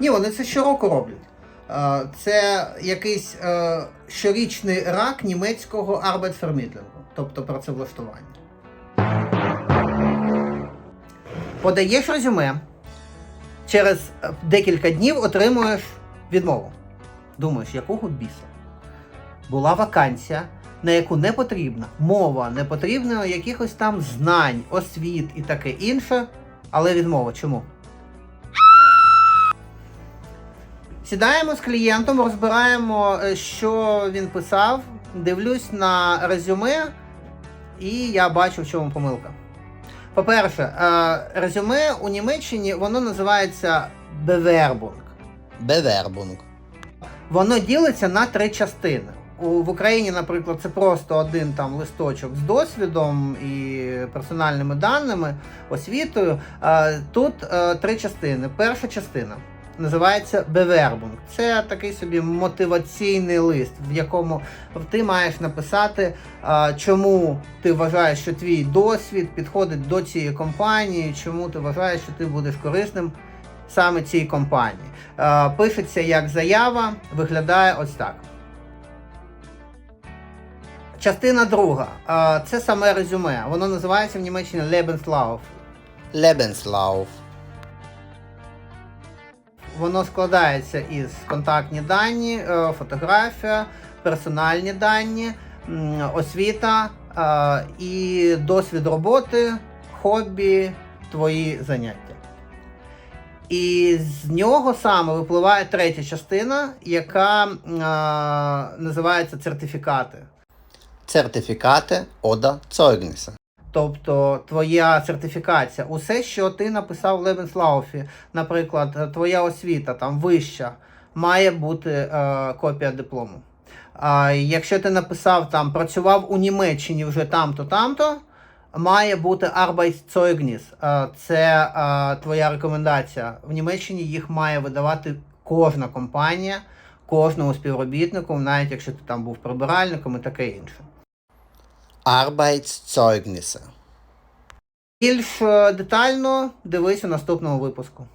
Ні, вони це щороку роблять. Е, Це якийсь е, щорічний рак німецького Arbeitsvermittlung, тобто працевлаштування. Подаєш резюме, через е, декілька днів отримуєш відмову. Думаєш, якого біса? Була вакансія, на яку не потрібна мова, не потрібно якихось там знань, освіт і таке інше, але відмова. Чому? Сідаємо з клієнтом, розбираємо, е, що він писав, дивлюсь на резюме, і я бачу, в чому помилка. По-перше, е, резюме у Німеччині воно називається Bewerbung. Bewerbung. Воно ділиться на три частини. В Україні, наприклад, це просто один там листочок з досвідом і персональними даними, освітою. Е, Тут три частини. Перша частина називається Bewerbung. Це такий собі мотиваційний лист, в якому ти маєш написати, чому ти вважаєш, що твій досвід підходить до цієї компанії, чому ти вважаєш, що ти будеш корисним саме цій компанії. Пишеться як заява, виглядає ось так. Частина друга. Це саме резюме. Воно називається в Німеччині Lebenslauf. Lebenslauf. Воно складається із контактні дані, е, фотографія, персональні дані, освіта е, і досвід роботи, хобі, твої заняття. І з нього саме випливає третя частина, яка е, називається сертифікати. Certificate oder Zeugnisse. Тобто твоя сертифікація, усе, що ти написав в Лебенслауфі, наприклад, твоя освіта там вища, має бути е, копія диплому. А якщо ти написав там, працював у Німеччині вже там-то, там-то, має бути Arbeitszeugnis. Е, Це е, твоя рекомендація. В Німеччині їх має видавати кожна компанія, кожному співробітнику, навіть якщо ти там був прибиральником і таке інше. Arbeitszeugnisse. Більш е, детально дивися у наступному випуску.